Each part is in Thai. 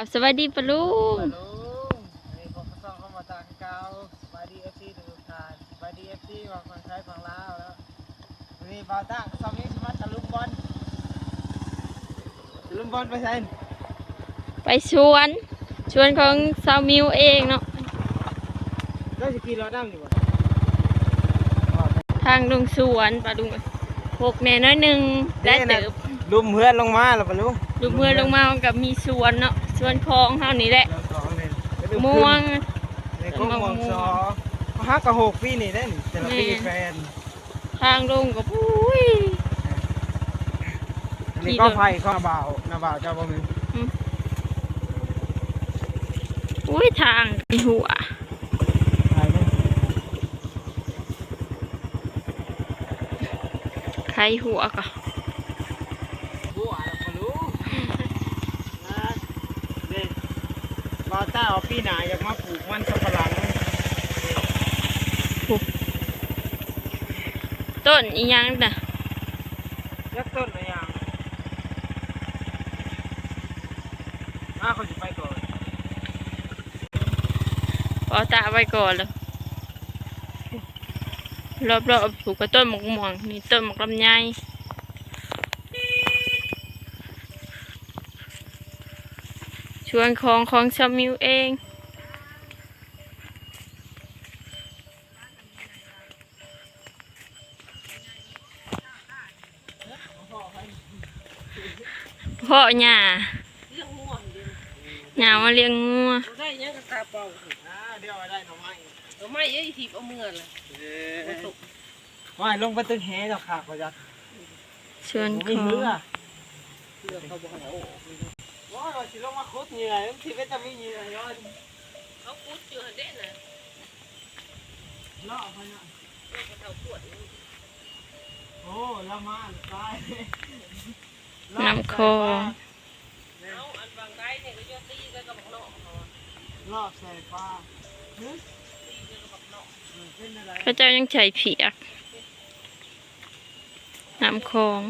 เอาสวัสดีปะลุงฮัลโหลนี่ผมก็ส่องเข้ามาจากเก่าสบายดีเอฟซีทุกท่านสบายดีเอฟซีว่าฝั่งไทยฝั่งลาวแล้ววันนี้บ่าวตั้งซอมนี้สมาตะลุมบอลตะลุมบอลไปใช่ไปชวน ชวนของสาวมิวเองเนาะได้สกีรอดังอยู่บ่ทางลงสวนปะลุงหกแน่น้อยหนึ่งได้เติบลุมเพื่อนลงมาแล้วปะลุงลูกเมื่อลงมากับมีสวนเนาะ สวนคลองเท่านี้แหละเริ่มสองเลยม่วงในกล้องม่วงสองฮักกะหกปีนี่ได้นี่แต่ละปีแม่แฟนทางลงกับอุ้ยอันนี้ก็ไฟก็บ่าวนาบ่าวเจ้าบ่มีอุ้ยทางมีหัวถ่ายได้ใครหัวก็ บัวแล้วปะลุงนะเด็บ่าว ต้าเอาปีหน้าอยากมาปลูกมันสับปะหลังต้นอีหยังน่ะยักต้นอะไรอย่างอ้าเขาจะไปก่อนพอตาไว้ก่อนแล้วรอบๆผูกกับต้นหมกม่วงนี่ต้นหมกลำไย ชวนของของสาวมิวเองพ่อหญ้าหญ้ามาเลี้ยงงัวได้ยังกับตาเปล่าอ่าเดี๋ยวเอาได้หน่อไม้เอาไม่เอ้ยทีบเอาเมื่อเลยเอ้ยว่ายลงไปตึกแหเจ้าขาเขาจะชวนขมีอเรือเพื่อเขาบอกให้เอา ออกว่าเราสิลงมาคุดเหงื่อที่เป็นจะมีเหงื่อย้อนเขาพูดชัวร์เด็ดเละมายน้ำคอเอาอันบางได้เนี่ยก็จะตีกันกับนอกเขารอบใส่ปลาเฮ้ยตีกันกับนอกเป็นอะไรพระเจ้ายังใช้เผียกน้ำคลอง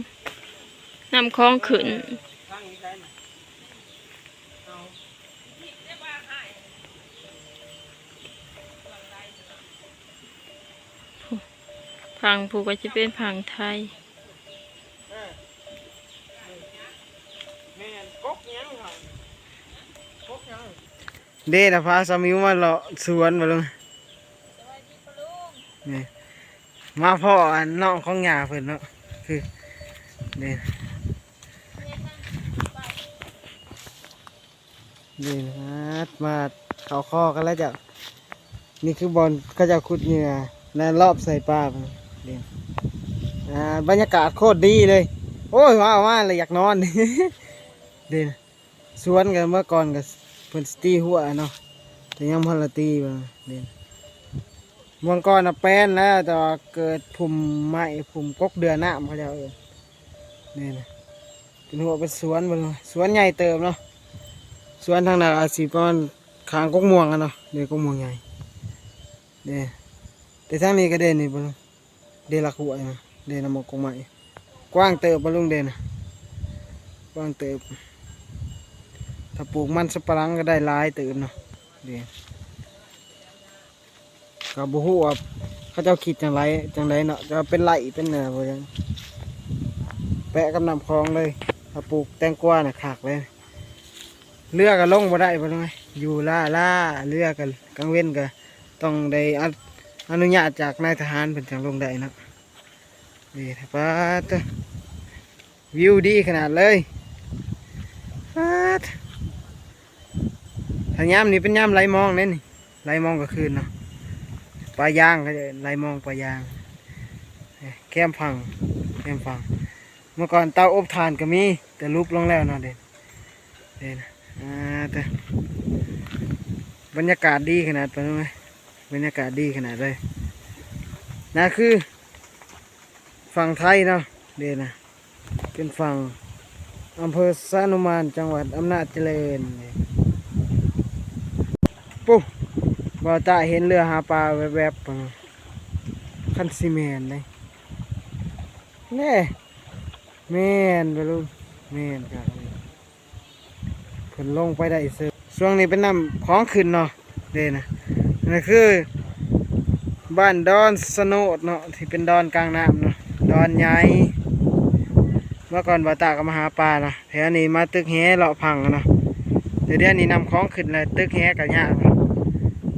น้ำคลองขึ้นข้างนี้ได้ไหม พังผูกก็จะเป็นพังไทยเออแม่นกกยังเหรอกกยังเด้นะพาสามิวมาเลาะสวนมาลงนี่มาพ่ออันน้องของหยาเพิ่นเนาะคือนี่นี่นะมาเขาคอกันแล้วจ้ะนี่คือบอลก็จะขุดเหงื่อและรอบใส่ปลาเพิ่นนี่ อ่าบรรยากาศโคตรดีเลย โอ้ยว้าวว่าเลยอยากนอน เด่นสวนกันเมื่อก่อนกับเพิ่นสตีหัวเนาะแต่ยังพลตีบ่เด่นเมื่อก่อนนะแป้นแล้วแต่ว่าเกิดพุ่มไม้พุ่มกกเดือนน้ำเขาจะเอาเองนี่นะเป็นหัวเป็นสวนบ่เลยสวนใหญ่เติมเนาะสวนทางนั้นอาจสิประมาณขางกกม่วงอะเนาะเดี๋ยวกกม่วงใหญ่เด่นแต่ทางนี้ก็เด่นนี่บ่ลุง เด่นละหัวเนาะเดนละหมกกกไม้กว้างเติบบ่ลุงเดนกว้างเติบ ถ้าปลูกมันสปะหลังก็ได้ลายเติบเนาะเดีกับบุหัวเขาเจ้าคิดจังไรจังไรเนาะจะเป็นไหลเป็นเนื้อบ่ยังแปะกับน้ำคลองเลยถ้าปลูกแตงกวาน่ะขากเลยเรือก็ลงบ่ได้บ่ต้องไงอยู่ล่าล่าเรือกกันกลางเว้นก็ต้องได้อนุ อนุญาตจากนายทหารเป็นจังลงได้นะนี่ถ้าป้าดวิวดีขนาดเลยฟาดถ้ายามนี้เป็นยามไหลมองเน่นี่ไหลมองก็คืนเนาะปลายางก็จะไหลมองปลายาง แก้มฟังแก้มฟัง เมื่อก่อนเตาอบถ่านก็มี แต่ลุบลงแล้วเนาะเด่นเด่นอ่าแต่บรรยากาศดีขนาดเป็นไหม บรรยากาศดีขนาดเลยนั่นคือฝั่งไทยเนาะเดนนะ เป็นฝั่งอำเภอสานุมานจังหวัดอำนาจเจริญปุ๊บบอตาเห็นเรือหาปลาแวบๆคันซีเมนเลยแน่แมนไปลุงแมนครับเพิ่ขึ้นลงไปได้เสือช่วงนี้เป็นน้ำของขึ้นเนาะเดนะ นั่คือ บ้านดอนสโนดเนาะที่เป็นดอนกลางน้ำเนาะดอนใหญ่เมื่อก่อนบาตาก็มาหาปลาเนาะแถวนี้มาตึกแหเลาะพังเนาะเดี๋ยวเดี๋ยวนี้นำของขึ้นเลยตึกแหกันยาก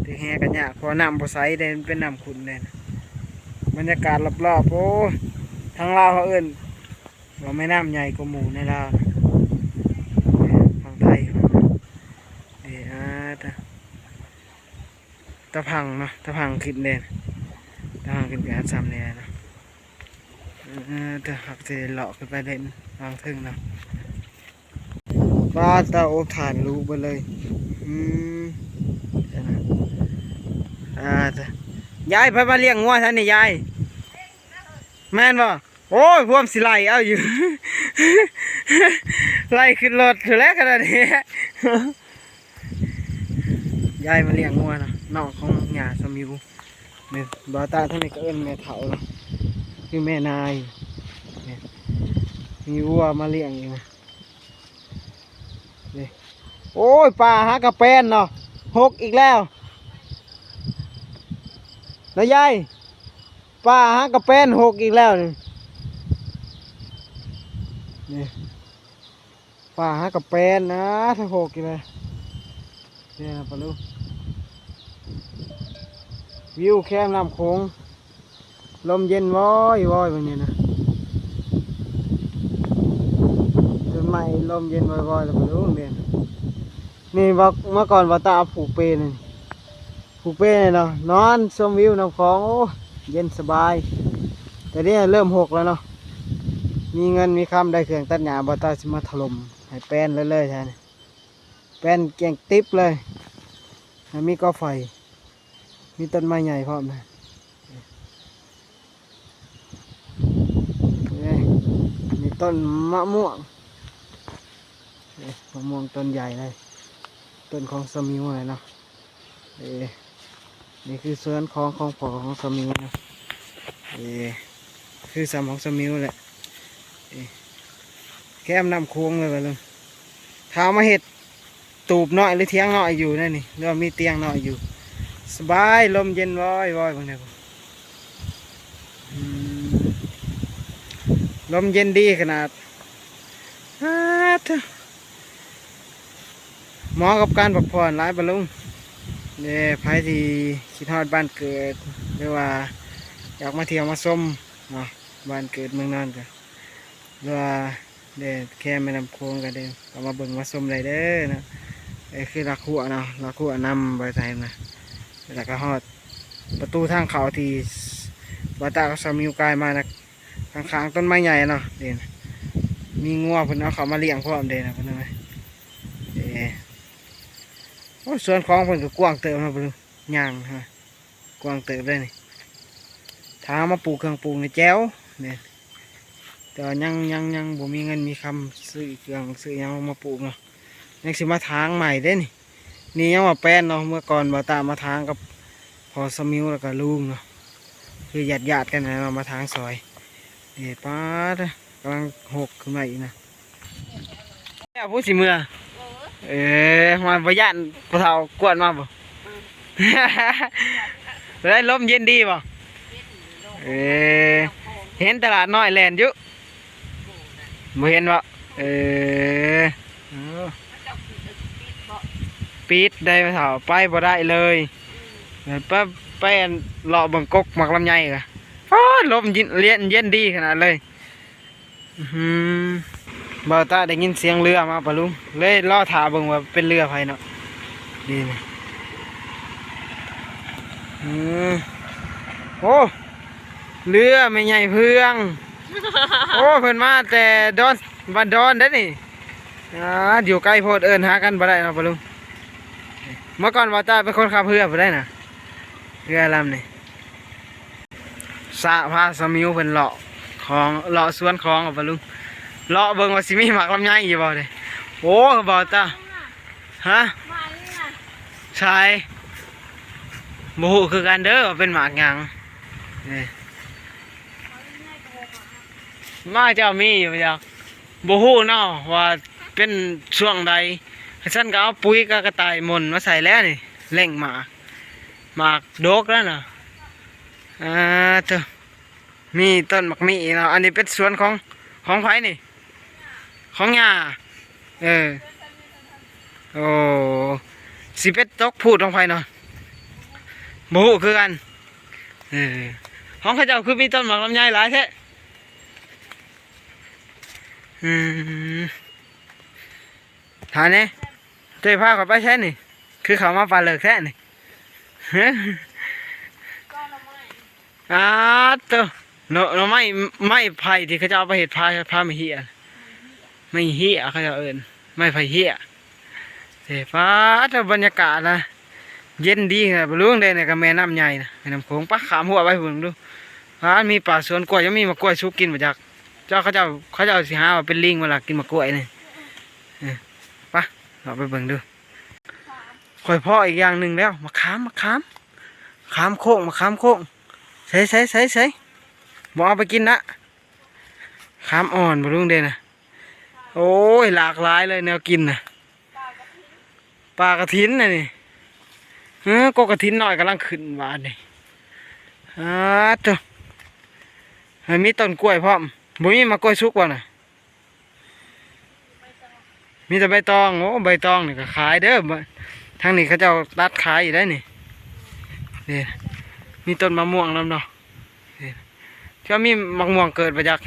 ตึกแหกันยากพราะน้ำบ่ใสเด่นเป็นน้ำขุ่นเลยนบรรยากาศรอบๆโอ้ทางลาวเขาเอิ้นว่าแม่น้ำใหญ่กว่าหมู่ในลาวนะทางไทยเดี๋ยวอ่าตะ ตะพังเนาะตะพังขึ้นเด่นทางขึ้นไปหาซ้ำเนี่ยนะเออแต่หักจะเลาะขึ้นไปเล่นทางทึ่งนะบ้าตาโอบฐานรู้ไปเลย อืมเดี๋ยวนะอ่าแต่ยายไปมาเลี้ยงงัวท่านนี่ยาย แม่นบ่โอ้ยพวมสิไลเอาอยู่ ไล่ขึ้นรถถึงแล้วขนาดนี้ยายมาเลี้ยงงัวนะ นองของหยาสมิวแม่บาตาท่านนี้ก็เอิ้นแม่เฒ่าคือแม่นายเนี่ยมีวัวมาเลี้ยงอยู่นะนี่โอ้ยปลาหากระแปนเนาะหกอีกแล้วแล้วยายปลาหากระแปนหกอีกแล้วนี่นี่ปลาหากระแปนนะถ้าหกอีกเลยเนี่ยปลาลูก วิวแคมน้ำโขงลมเย็นว้อยว้อยแบบนี้นะต้นไม้ลมเย็นว้อยว้อยแล้วก็รู้เด่นนี่ว่าเมื่อก่อนว่าตาผูกเปนี่ผูกเปนเนาะนอนชมวิวน้ำโขงโอ้เย็นสบาย แต่นี่เริ่มหกแล้วเนาะมีเงินมีคำได้เครื่องตัดหญ้าบ่ตาสิมาถล่มให้แป้นเลยเลยๆใช่ไหมแป้นเก่งติ๊บเลยแล้วมีก็ไฟ มีต้นไม้ใหญ่พร้อมนะนี่มีต้นมะม่วงนี่มะม่วงต้นใหญ่เลย ต้นของสมิวเลยเนาะเอ้นี่คือสวนของของพ่อของสมิวนะเอ้คือสามของสมิวแหละเอ้แก้มน้ำโค้งเลยไปเลยเท้ามาเห็ดตูบน้อยหรือเทียงน้อยอยู่นั่นนี่หรือว่ามีเตียงน้อยอยู่ สบายลมเย็นว้อยว้อยบางทีลมเย็นดีขนาดฮาดเถอะเหมอกับการพักผ่อนหลายบรรลุงเนี่ยไผที่คิดฮอดบ้านเกิดหรือว่าอยากมาเที่ยวมาชมเนาะบ้านเกิดเมืองนอนกันหรือว่าเด้แค่แม่นำโค้งกันเด้ก็มาเบิ่งมาชมเลยเด้อนะไอ้คือลักขัวเนาะลักขัวนำใบริษัทนะ แล้วก็ฮอดประตูทางเขาที่บาตาสามิวกายมานะข้างๆต้นไม้ใหญ่เนาะเด่นมีงัวเพิ่นเอาเขามาเลี้ยงพร้อมเด่นนะเพิ่นนะเด้โอ้ยสวนของเพิ่นก็กว้างเติบนะเพิ่นย่างฮะกว้างเติบเลยนี่ถ้าเอามาปลูกเครื่องปลูกในแจ้วเนี่ยแต่ว่ายังยังยังบ่มีเงินมีคำซื้อเครื่องซื้อยังมาปลูกเนาะยังสิมาทางใหม่เด้นี่ นี่ยังว่าแป้นเนาะเมื่อก่อนบาตามาทางกับพอสมิวแล้วก็ลุงเนาะคือหยาดหยาดๆกันนะมาทางซอยเดี๋ยวป้าดกำลังหกขึ้นมาอีกนะเนี่ยพูดสิเมื่อเออมาประหยัดปะเทากวนมาบ่ได้ลมเย็นดีบ่เออเห็นตลาดน้อยแลนด์ยู่บ่เห็นบ่เออเออ ปิดได้ไหมเถาไปบ่ได้เลยเดี๋ยวไปไปอันเลาะเบังกกหมักลำไยกะฟ้าลมเย็นเย็นเย็นดีขนาดเลยอื้อหือบ่าวตาได้ยินเสียงเรือมาปะลุงเลยล่อถาเบิ่งว่าเป็นเรือไผเนาะดีนะอือโอ้เรือไม่ใหญ่เพื่อง โอ้เพิ่นมาแต่ดอนบ้านดอนเด้อนี่อ่าอยู่ใกล้โพดเอิ้นหากันบ่ได้เนาะปะลุง เมื่อก่อนวาตาเป็นคนขับเรือไปได้นะเรือลำนี่สะพาสมิวเป็นเลาะของเลาะสวนของอะปะลุงเลาะเบิ่งว่าสิมีหมักลำไยอยู่บ่เด้โอ้บ่ตาฮะใช่บ่ฮู้คือกันเด้อเป็นหมากยังนี่มาเจ้ามีอยู่จักบ่ฮู้เนาะว่าเป็นช่วงใด ฉันก็เอาปุ๋ยกับกระต่ายมนมาใส่แล้วนี่เล่งหมากหมากดกแล้วนะอ่าเถอะมีต้นหมักมีเนาะอันนี้เป็นสวนของของไผนี่ ของยาเออโอ้สิเป็ดตกพูดของไผเนาะบูคือกันเออของเขาเจ้าคือมีต้นหมากลำไยหลายแท้อืมฐานเนี่ย เจ้าพาเขาไปแท้นี่ คือเขามาปลาเลิกแท้นี่ฮะอ่าตัวเนาะเนาไม่ไม่ไผ่ที่เขาจะเอาไปเห็ดพาพาไม่เหี้ยไม่เหี้ยเขาจะเอินไม่ไผ่เหี้ยเสียฟ้าแต่บรรยากาศนะเย็นดีนะบรู้ได้ในกับแม่น้ำใหญ่นะแม่น้ำโขงปักขามหัวไปเบิ่งดูฟ้ามีป่าสวนกล้วยยังมีมะกล้วยชุกกินมาจาก เจ้าเขาจ้าเขาเจ้าสิหาว่าเป็นลิงเวลากินมะกล้วยนี่เออไป เราไปเบิ่งดูข่อยพ่ออีกอย่างหนึ่งแล้วมะขามมะขามขามโค้งมะขามโค้งใส่ใส่ใส่ใส่บอเอาไปกินนะขามอ่อนบรุงเดนนะโอ้ยหลากหลายเลยแนวกินนะปลากระถินนะนี่เออก็กระถินหน่อยกำลังขึ้นหวานนี่อ่าจ้ะมีต้นกล้วยพร้อมบ่มีมะกล้วยสุกว่ะน่ะ มีแต่ใบตองโอ้ใบตองนี่ก็ขายเด้อทางนี้เขาเจะตัดขายอยู่ได้นี่นี่มีต้นมะม่วงแล้วเนาะนี่ที่ว่ามีมะม่วงเกิดมาจาก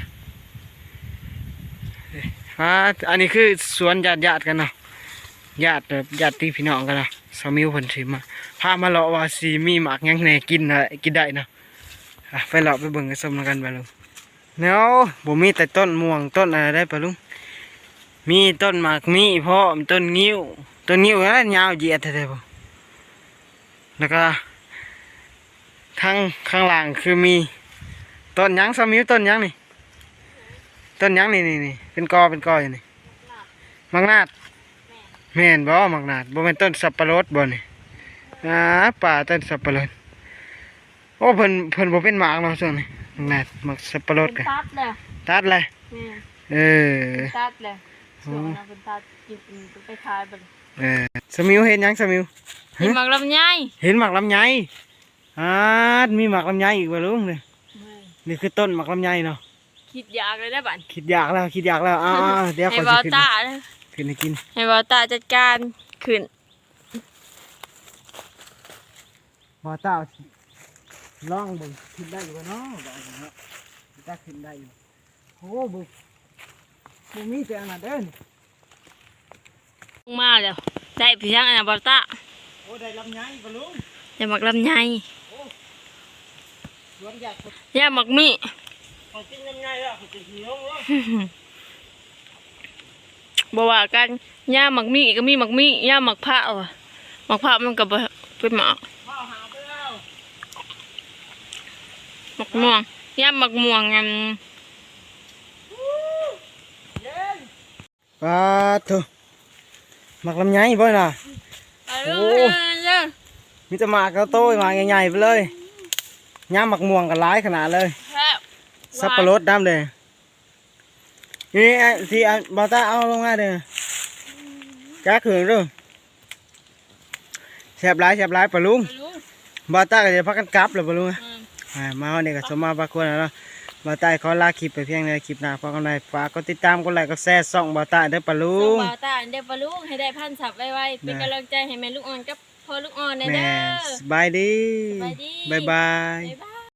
นี่อ่าอันนี้คือสวนญาติญาติกันเนาะญาติญาติพี่น้องกันนะสามิวเพิ่นถือมาพามาเลาะว่าสีมีหมากยังแหน่กินนะกินได้เนาะไปเลาะไปเบิ่งกันสมกันไปลุงเนาะบ่มีแต่ต้นม่วงต้นอะไรได้ปะลุง มีต้นหมากมีพร้อมต้นงิ้วตัวนิ้วนะยาวเหยียดแท้ๆผมแล้วก็ข้างข้างล่างคือมีต้นหยังสมิวต้นหยังนี่ ต้นหยังนี่นี่นี่เป็นกอเป็นกออยู่นี่มังนาดแม่นบ่มังนาดบ่แม่นต้นสับปะรดบ่นี่อ่าป่าต้นสับปะรดโอ้เพิ่นเพิ่นบ่เป็นหมากเนาะช่วงนี้มังนาดมักสับปะรดกันตัดเลยตัดเลยแม่เออตัดเลย ช่วงนั้นเป็นตัดกินไปขายบัดเออสมิวเห็นหยังสมิวฮะกินหมักลำไยเห็นหมากลำไยอ่ามีหมากลำไยอีกว่าลุงเลยนี่คือต้นหมากลำไยเนาะ คิดอยากเลยได้บัดคิดอยากแล้วคิดอยากแล้วอ่าเดี๋ยวให้ขอบอสิขึ้นตาเลยขึ้นให้กิน ให้บอตาจัดการขึ้นบอต้าลองเบิ่งขึ้นได้อยู่บ่เนาะบ่เอาเนาะถ้าขึ้นได้อยู่โอ้บุ บุมีแต่อันนั้นเด้อนี่มาแล้วได้พี่ช่างอันนะบอตาโอ้ได้ลำไยบ่ลุงได้หมักลำไยสวนอยากย่าหมักมีขอกินลำไยแล้วขอจะหิวเนาะบว่ากันย่าหมักมีก็มีหมักมีย่าหมักผ้าว่ะหมักผ้ามันก็บ่เป็นหมากข้าวหาไปแล้วหมักม่วงย่าหมักม่วงงัน ปาเถอะหมากลำไยบ่น่ะโอ้เด้อมีแต่หมากกระโต้ยหมากใหญ่ๆไปเลยย่ามหมักม่วงกันหลายขนาดเลยแซ่บสับปะรดดำเลยนี่ไอ้ที่อันบอต้าเอาลงมาเด้อจ้าขืนเด้อแสบหลายแสบหลายปะลุงไม่รู้บอต้าก็จะพักกันกลับเลยปะลุงอะอืมอ่ามาวันนี้ก็สมมาปรากฏแล้ว เนาะบอต้าขอลาคลิปไปเพียงในคลิปหน้าพอกันใดฝากกดติดตามกดไลค์กดแชร์ส่องบอต้าเด้อปะลุส่งง บ่าวตาเด้อปลาลุงให้ได้พันสับไวๆเป็นนะกำลังใจให้แม่ลูกอ่อนกับพ่อลูกอ่อนได้แม่เด้อ สบายดี สบายดี บ๊ายบาย บ๊ายบาย